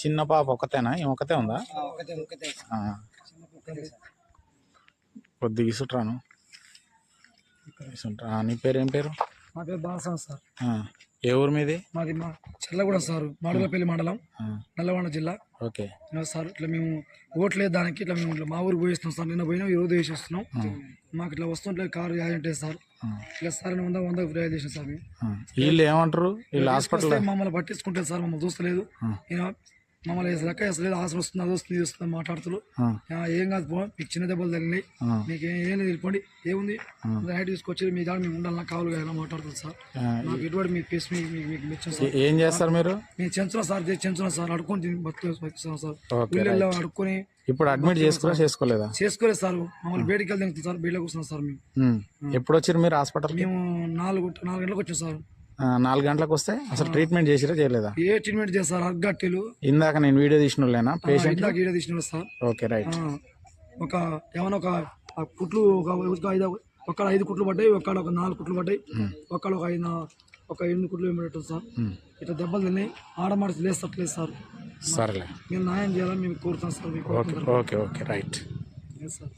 చిన్న పాప ఒకతేనా? ఈమె ఒకతే ఉందా? కొద్దిగా ఇసుట్రాను నీ పేరు ఏం పేరు? మా పేరు బాలసం సార్. ఏ ఊరు మీది? మాది మా చెల్లగూడెం సార్ మాడుగులపల్లి మండలం నల్లగొండ జిల్లా. ఓకే. సార్ ఇట్లా మేము ఓట్లే దానికి ఇట్లా మేము మా ఊరు పోయిస్తున్నాం సార్. నిన్న పోయినా ఈ రోజు వేసి వస్తున్నాం మాకు ఇట్లా వస్తుంటే కారు యాజెంటే సార్. ఇట్లా సార్ వంద వంద ఫిర్యాదు చేసాం సార్. వీళ్ళు ఏమంటారు? వీళ్ళు హాస్పిటల్ మమ్మల్ని పట్టించుకుంటే సార్ మమ్మల్ని చూస్తలేదు. మమ్మల్ని లెక్క వేస్తలేదు హాస్పిటల్ వస్తుంది అది వస్తుంది వస్తుంది ఆ, ఏం కాదు పో మీకు చిన్న దెబ్బలు తగిలినాయి. మీకు ఏం లేదు వెళ్ళిపోండి. ఏముంది? నైట్ తీసుకొచ్చి మీ దాని మేము ఉండాలన్నా కావాలి కదా మాట్లాడుతుంది సార్. నాకు ఎటువంటి మీ ఫేస్ మీకు సార్. ఏ- చేస్తారు మీరు? మేము చెంచున్నాం సార్ చెంచున్నాం సార్ బతుకు బతుకుతున్నాం సార్ ఊళ్ళో అడుక్కొని ఇప్పుడు అడ్మిట్ చేసుకురా చేసుకోలేదా? చేసుకోలేదు సార్. మమ్మల్ని బయటికి వెళ్తే సార్ బయటకు వస్తున్నాం సార్ మేము. ఎప్పుడు వచ్చారు మీరు హాస్పిటల్ మేము నాలుగు నాలుగు గంటలకు వచ్చాం సార్. నాలుగు గంటలకు వస్తే అసలు ట్రీట్మెంట్ చేసిరా చేయలేదా? ఏ ట్రీట్మెంట్ చేస్తారు? అగ్గట్టెలు ఇందాక నేను వీడియో తీసిన వాళ్ళేనా పేషెంట్ ఇందాక ఈడ తీసిన సార్. ఓకే రైట్ ఒక ఏమైనా ఒక కుట్లు ఒక ఐదు ఒక్కడ ఐదు కుట్లు పడ్డాయి ఒక్కడ ఒక నాలుగు కుట్లు పడ్డాయి ఒక్కడ ఒక ఐదు ఒక ఎనిమిది కుట్లు ఏమిటో సార్. ఇట్లా దెబ్బలు తిన్నాయి ఆడమాడి లేస్తట్లేదు సార్. సరేలే. మేము న్యాయం చేయాలని మేము కోరుతాం sir okay okay okay right sir